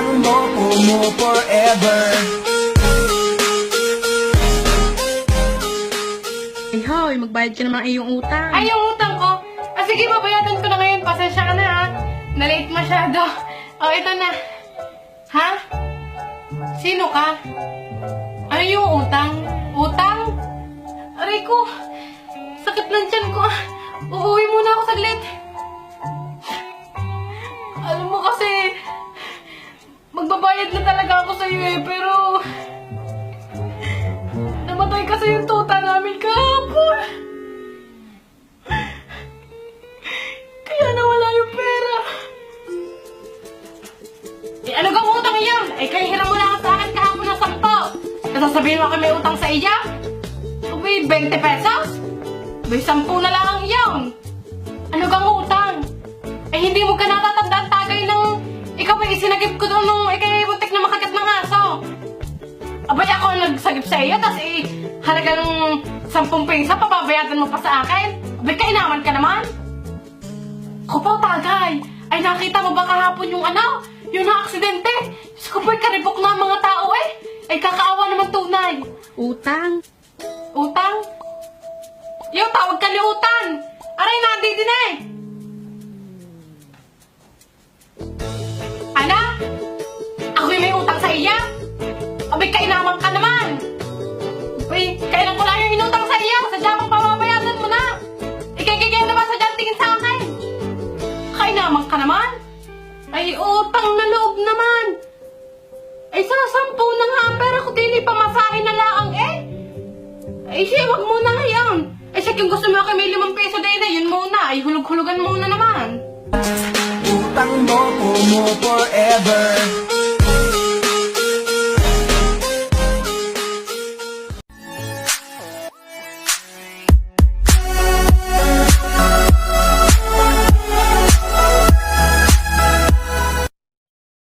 ang loko mo forever Ay hoy, magbayad ka naman iyong utang Ay, yung utang ko! Ah, sige, babayatan ko na ngayon. Pasensya ka na ha. Nalate masyado. Oh, ito na. Ha? Sino ka? Ano yung utang? Utang? Aray ko! Sakit ng tiyan ko. Uuwi muna ako saglit. Magbabayad na talaga ako sa'yo eh, pero... Namatay kasi yung tuta namin kahapon. Kaya nawala yung pera. Eh, ano kang utang iyan? Eh, kaya hiram mo lang sa akin kahapon ng sampo. Nasasabihin mo kami utang sa iya? Uy, 20 pesos? Uy, 10 na lang ang iyon. Ano kang utang? Eh, hindi mo ka natatandaan isinagip ko doon nung ikay muntik na makagat ng aso. Abay ako ang nagsagip sa iyo, tapos eh, halagang 10 piso, pababayadan mo pa sa akin. Abay, kainaman ka naman. Kupaw tagay! Ay nakita mo ba kahapon yung ano? Yung na-aksidente? Diyos ko po'y karibok na mga tao eh. Ay kakaawa naman tunay. Utang? Utang? Yung tawag ka ni Utan. Aray nadi din eh. May utang sa iya? Abay kainaman ka naman. Uy, kailan ko lang yung inutang sa iyo? Sadya mong pababayadan mo na. Ikagigay naman sa dyan tingin sa akin. Kainaman ka naman? Ay, utang na loob naman. Ay, sasampu na nga ang pera ko din ipamasahin na laang eh. Ay, siya, wag muna ngayon. Ay, siya, kung gusto mo kay may limang peso din na, yun muna. Ay, hulug-hulugan muna naman. Utang mo mo forever